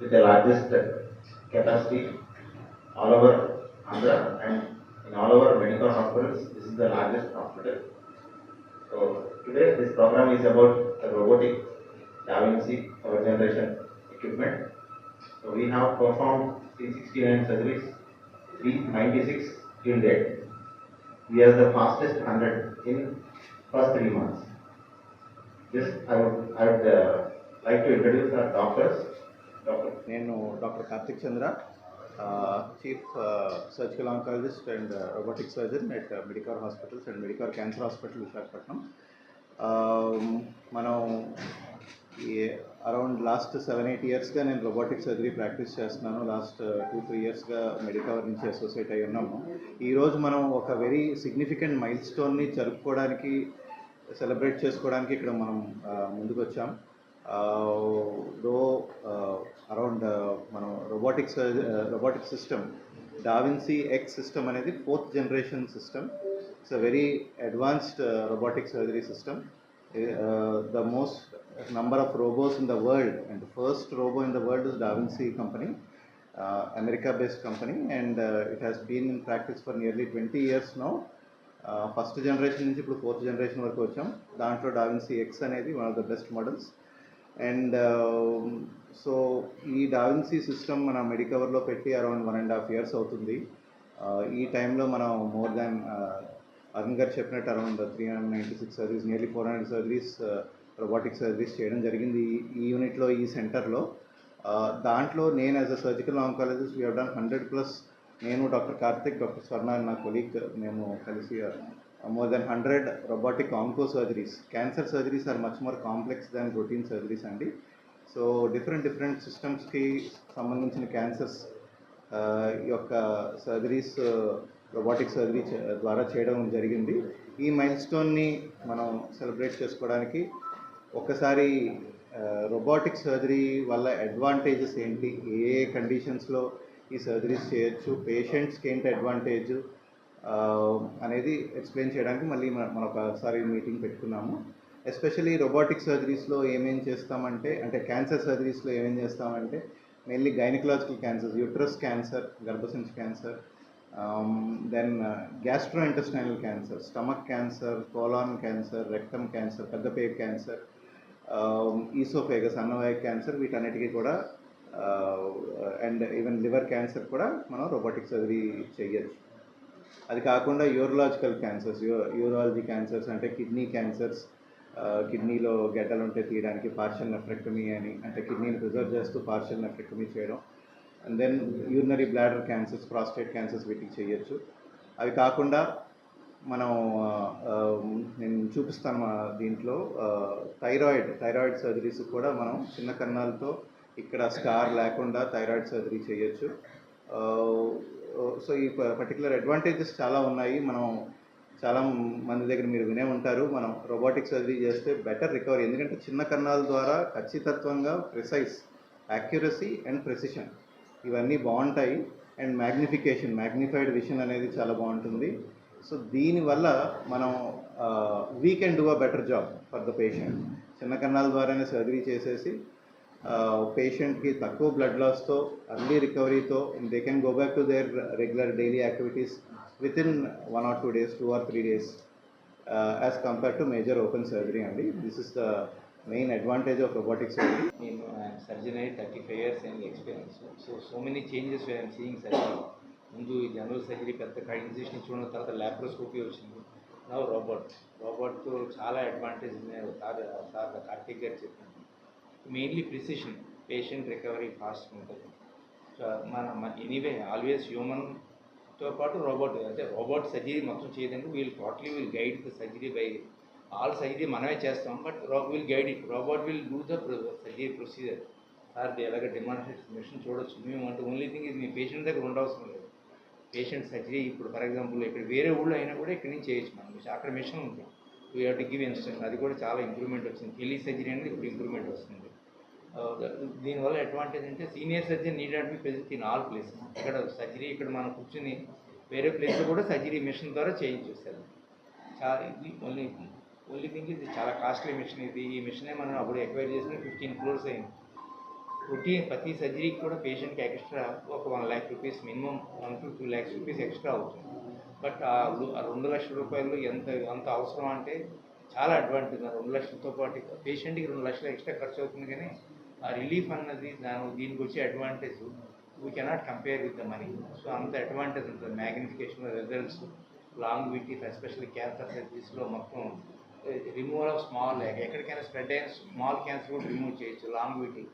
with the largest capacity all over Andhra and in all over medical hospitals, this is the largest hospital. So today this program is about the robotic Da Vinci power generation equipment. So we have performed 369 surgeries, 396 till date. We are the fastest 100 in first three months. This I would I would uh, like to introduce our doctors. Doctor నేను doctor Karthik Chandra chief surgical oncologist and robotic surgeon at Medicover hospitals and Medicover cancer hospital Visakhapatnam. మనం ఈ around last seven eight ఇయర్స్గా నేను robotic surgery practice చేస్తున్నాను. Last two three ఇయర్స్గా Medicover నుంచి associate అయి ఉన్నాము. ఈరోజు మనం ఒక వెరీ సిగ్నిఫికెంట్ మైల్ స్టోన్ని జరుపుకోవడానికి సెలబ్రేట్ చేసుకోవడానికి ఇక్కడ మనం ముందుకు వచ్చాం రో అరౌండ్ మనం robotics robotic system da Vinci X system అనేది fourth generation system it's a very advanced robotic surgery system the most number of robos in the world and first robo in the world is da Vinci company America based company and it has been in practice for nearly twenty years no first generation నుంచి ఇప్పుడు fourth generation వరకు వచ్చాం. దాంట్లో da Vinci X అనేది one of the best models and so um, ఈ da Vinci system మన మెడికవర్లో పెట్టి around one and half years అవుతుంది. ఈ టైంలో మనం మోర్ దాన్ అరుణ్ గారు చెప్పినట్టు around three hundred ninety six service nearly four hundred service robotic service చేయడం జరిగింది ఈ- యూనిట్లో ఈ సెంటర్లో దాంట్లో నేను as a surgical oncologist we done hundred plus నేను డాక్టర్ కార్తిక్ డాక్టర్ స్వర్ణ నా కొలీగ్ మేము కలిసి more than hundred robotic onco surgeries cancer surgeries are much more complex than routine surgeries అండి సో డిఫరెంట్ డిఫరెంట్ సిస్టమ్స్కి సంబంధించిన క్యాన్సర్స్ uh, యొక్క surgeries robotic surgery ద్వారా చేయడం జరిగింది. ఈ మైల్ స్టోన్ని మనం సెలబ్రేట్ చేసుకోవడానికి ఒక్కసారి రోబోటిక్ సర్జరీ వల్ల అడ్వాంటేజెస్ ఏంటి? ఏ ఏ కండిషన్స్లో ఈ సర్జరీస్ చేయొచ్చు? పేషెంట్స్కి ఏంటి అడ్వాంటేజ్ అనేది ఎక్స్ప్లెయిన్ చేయడానికి మళ్ళీ మన మనం ఒకసారి మీటింగ్ పెట్టుకున్నాము ఎస్పెషలీ రోబోటిక్ సర్జరీస్లో ఏమేం చేస్తామంటే అంటే క్యాన్సర్ సర్జరీస్లో ఏమేం చేస్తామంటే mainly gynaecological cancers uterus cancer గర్భసంచి cancer then gastro intestinal cancer stomach cancer colon cancer rectum cancer పెద్దపేయ cancer oesophagus అన్నవాయ క్యాన్సర్ వీటన్నిటికీ కూడా అండ్ ఈవెన్ లివర్ క్యాన్సర్ కూడా మనం రోబోటిక్ సర్జరీ చేయొచ్చు. అది కాకుండా యూరలాజికల్ క్యాన్సర్స్ యూరాలజీ క్యాన్సర్స్ అంటే కిడ్నీ క్యాన్సర్స్ కిడ్నీలో గడ్డలు ఉంటే తీయడానికి పార్షల్ నెఫ్రెక్టమీ అని అంటే కిడ్నీని ప్రిజర్వ్ చేస్తూ పార్షల్ నెఫ్రెక్టమీ చేయడం. And then urinary bladder cancers prostate cancers వీటికి చేయొచ్చు. అవి కాకుండా మనం నేను చూపిస్తాను మా దీంట్లో థైరాయిడ్ థైరాయిడ్ సర్జరీస్ కూడా మనం చిన్న కన్నాలతో ఇక్కడ స్కార్ లేకుండా థైరాయిడ్ సర్జరీ చేయొచ్చు. సో ఈ పర్టికులర్ అడ్వాంటేజెస్ చాలా ఉన్నాయి. మనం చాలా మంది దగ్గర మీరు వినే ఉంటారు. మనం రోబోటిక్ సర్జరీ చేస్తే బెటర్ రికవరీ ఎందుకంటే చిన్న కన్నాల ద్వారా ఖచ్చితత్వంగా ప్రిసైజ్ యాక్యురసీ అండ్ ప్రెసిషన్ ఇవన్నీ బాగుంటాయి. అండ్ మ్యాగ్నిఫికేషన్ మ్యాగ్నిఫైడ్ విషన్ అనేది చాలా బాగుంటుంది. సో దీనివల్ల మనం we can do a better job for the patient చిన్న కన్నాల ద్వారానే సర్జరీ చేసేసి పేషెంట్కి తక్కువ బ్లడ్ లాస్తో early రికవరీతో they can go back to their regular daily activities within one or two days two or three days as compare to major open surgery అండి. This is the main advantage of robotic surgery నేను surgeon అయ్యి thirty five years and experience so so many changes I'm seeing surgery ముందు general surgery పెద్ద incision చూడడం తర్వాత laparoscopy వచ్చింది. నా robot robot చాలా అడ్వాంటేజ్ ఉన్నాయి. సార్ సార్ కార్తీక్ గారు చెప్పాను mainly precision patient recovery fast ఉంటుంది. సో మన ఎనీవే ఆల్వేస్ హ్యూమన్తో పాటు రోబోట్ అంటే రోబోట్ సర్జరీ మొత్తం చేయదండి. We'll totally will guide the surgery by all surgery మనమే చేస్తాం. But will guide it robot will do the surgery procedure sir ఎలాగ డెమాన్స్ట్రేషన్ మిషన్ చూడొచ్చు. మేము అంటే ఓన్లీ థింగ్ ఇది మీ పేషెంట్ దగ్గర ఉండవసరం లేదు. పేషెంట్ సర్జరీ ఇప్పుడు ఫర్ ఎగ్జాంపుల్ ఇక్కడ వేరే ఊళ్ళో అయినా కూడా ఇక్కడ నుంచి చేయొచ్చు మనం. అక్కడ మిషన్ ఉంటుంది. We have to give instruction అది కూడా చాలా ఇంప్రూవ్మెంట్ వచ్చింది. టెలీ సర్జరీ అనేది ఇప్పుడు ఇంప్రూవ్మెంట్ వస్తుంది. దీనివల్ల అడ్వాంటేజ్ అంటే senior surgery need at be present in all place ఇక్కడ సర్జరీ ఇక్కడ మనం కూర్చుని వేరే ప్లేస్లో కూడా సర్జరీ మిషన్ ద్వారా చేయించేస్తారు చాలా ఇది ఓన్లీ ఓన్లీ థింగ్ ఇది చాలా కాస్ట్లీ మిషన్ ఇది. ఈ మిషనే మనం అప్పుడు ఎక్వైర్ చేసిన ఫిఫ్టీన్ క్రోర్స్ అయింది. రొటీన్ ప్రతి సర్జరీకి కూడా పేషెంట్కి ఎక్స్ట్రా ఒక one lakh rupees minimum one to two lakhs rupees extra అవుతుంది. బట్ ఆ ఆ రెండు లక్షల రూపాయలు ఎంత అంత అవసరం అంటే చాలా అడ్వాంటేజ్ ఆ రెండు లక్షలతో పాటు పేషెంట్కి రెండు లక్షలు ఎక్స్ట్రా ఖర్చు అవుతుంది కానీ ఆ రిలీఫ్ అన్నది దాని దీనికి వచ్చే advantage we cannot compare with the money so అంత అడ్వాంటేజ్ ఉంటుంది. Magnification results longevity especially cancer సర్వీస్లో మొత్తం రిమూవల్ ఆఫ్ స్మాల్ ఎక్కడికైనా స్ప్రెడ్ అయిన స్మాల్ క్యాన్సర్ కూడా రిమూవ్ చేయొచ్చు. లాంగ్ విటీ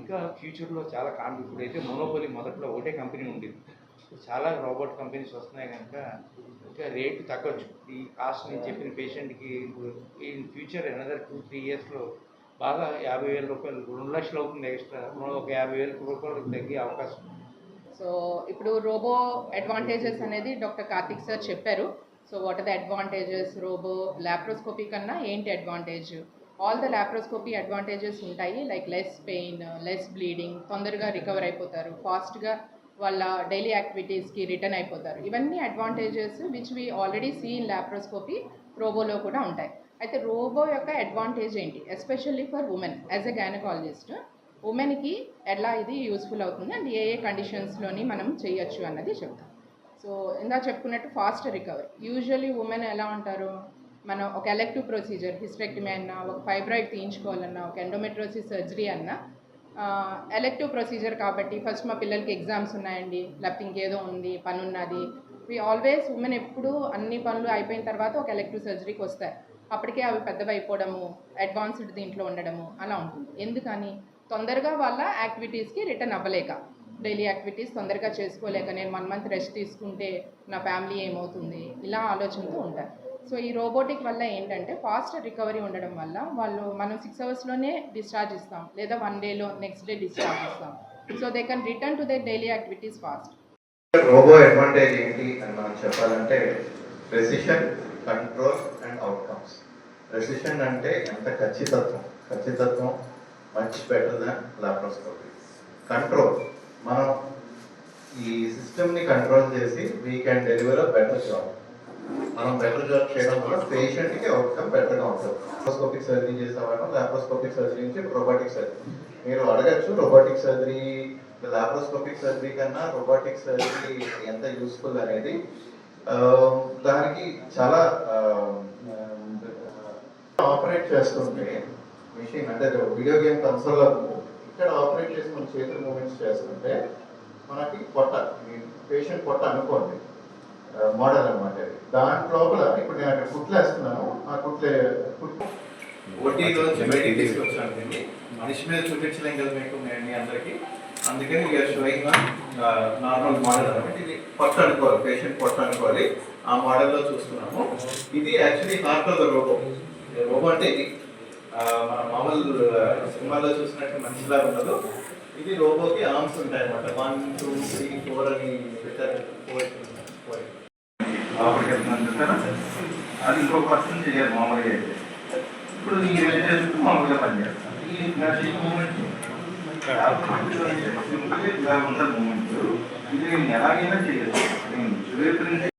ఇంకా ఫ్యూచర్లో చాలా కాంపి అయితే మోనోపోలీ మొదట్లో ఒకటే కంపెనీ ఉండేది. చాలా రోబోట్ కంపెనీస్ వస్తున్నాయి కనుక ఇంకా రేటు తగ్గొచ్చు. ఈ కాస్ట్ నేను చెప్పిన పేషెంట్కి in future another two three ఇయర్స్లో బాగా యాభై వేల రూపాయలు రెండు లక్షలు అవుతుంది ఎక్స్ట్రా ఒక యాభై వేల రూపాయలు తగ్గే అవకాశం. సో ఇప్పుడు రోబో అడ్వాంటేజెస్ అనేది డాక్టర్ కార్తిక్ సార్ చెప్పారు. So what are the advantages robo laparoscopy కన్నా ఏంటి advantage all the laparoscopy advantages ఉంటాయి. Like less pain less bleeding తొందరగా రికవర్ అయిపోతారు. ఫాస్ట్గా వాళ్ళ డైలీ యాక్టివిటీస్కి రిటర్న్ అయిపోతారు. ఇవన్నీ advantages which we already see in రోబోలో కూడా ఉంటాయి. అయితే రోబో యొక్క అడ్వాంటేజ్ ఏంటి? Especially for women as a gynaecologist ఉమెన్కి ఎలా ఇది యూస్ఫుల్ అవుతుంది? అండ్ ఏ ఏ కండిషన్స్లోని మనం చేయొచ్చు అన్నది చెప్తాం. సో ఇందా చెప్పుకున్నట్టు ఫాస్ట్ రికవరీ యూజువలీ ఉమెన్ ఎలా ఉంటారు? మనం ఒక ఎలెక్టివ్ ప్రొసీజర్ హిస్టెక్టమీ అన్నా ఒక ఫైబ్రాయిడ్ తీయించుకోవాలన్నా ఒక ఎండోమెట్రోసిస్ సర్జరీ అన్నా ఎలెక్టివ్ ప్రొసీజర్ కాబట్టి ఫస్ట్ మా పిల్లలకి ఎగ్జామ్స్ ఉన్నాయండి. లేకపోతే ఇంకేదో ఉంది పని ఉన్నది వి ఆల్వేస్ ఉమెన్ ఎప్పుడు అన్ని పనులు అయిపోయిన తర్వాత ఒక ఎలెక్టివ్ సర్జరీకి వస్తాయి. అప్పటికే అవి పెద్దవి అయిపోవడము అడ్వాన్స్డ్ దీంట్లో ఉండడము అలా ఉంటుంది. ఎందుకని? తొందరగా వాళ్ళ యాక్టివిటీస్కి రిటర్న్ అవ్వలేక. డైలీ యాక్టివిటీస్ తొందరగా చేసుకోలేక నేను వన్ మంత్ రెస్ట్ తీసుకుంటే నా ఫ్యామిలీ ఏమవుతుంది? ఇలా ఆలోచనతో ఉంటారు. సో ఈ రోబోటిక్ వల్ల ఏంటంటే ఫాస్ట్ రికవరీ ఉండడం వల్ల వాళ్ళు మనం సిక్స్ అవర్స్లోనే డిశ్చార్జ్ ఇస్తాం లేదా వన్ డేలో నెక్స్ట్ డే డిశ్చార్జ్ ఇస్తాం. So they can return to they daily activities fast robo advantage ఏంటి అని మనం చెప్పాలంటే precision control and outcomes precision అంటే ఎంత ఖచ్చితత్వం? ఖచ్చితత్వం much better than laparoscopy control మనం ఈ సిస్టమ్ని కంట్రోల్ చేసి we can deliver better job మనం బెటర్ జాబ్ చేయడం వల్ల పేషెంట్కి అవుట్కమ్ బెటర్గా ఉంటుంది. లాప్రోస్కోపిక్ సర్జరీ చేసేవాళ్ళం లాప్రోస్కోపిక్ సర్జరీ నుంచి రోబోటిక్ సర్జరీ మీరు అడగచ్చు రోబోటిక్ సర్జరీ లాప్రోస్కోపిక్ సర్జరీ కన్నా రోబోటిక్ సర్జరీ ఎంత యూస్ఫుల్ అనేది. దానికి చాలా ఆపరేట్ చేస్తుంటే మిషన్ అంటే వీడియో గేమ్ కన్సోల్ ఇక్కడ ఆపరేట్ చేసి మన చేతుల మూమెంట్స్ చేస్తుంటే మనకి పొట్ట పేషెంట్ పొట్ట అనుకోండి. మోడల్ అనమాట దాని లోపల ఇప్పుడు నేను అక్కడ కుట్లు వేస్తున్నాను. ఆ కుట్లే కుట్లు బయటికి తీసుకొచ్చానండి మనిషి మీద చూపించలేం కదా మీకు నేను అందరికీ. అందరికి అందుకని వీఆర్ షోయింగ్ నార్మల్ మోడల్ అనమాట ఇది పొట్ట అనుకోవాలి పేషెంట్ పొట్ట అనుకోవాలి. ఆ మోడల్లో చూస్తున్నాము. ఇది actually heart of the robo robo అంటే ఇది మన మామూలు సినిమాల్లో చూసినట్టు మనిషిలా ఉండదు. ఇది రోబోకి ఆర్మ్స్ ఉంటాయి అనమాట వన్ టూ త్రీ ఫోర్ అని పెట్టారు. ఫోర్ ఫోర్ లోపలికి వెళ్తున్నాను చూసారా అది ఇంకో పర్సన్ చేయాలి మామూలుగా అయితే ఇప్పుడు ఈ రిలేషన్ మామూలుగా పనిచేస్తాను ఈ మూమెంట్ ఇలా ఉన్న మూమెంట్ ఇది నేను ఎలాగైనా చేయొచ్చు నేను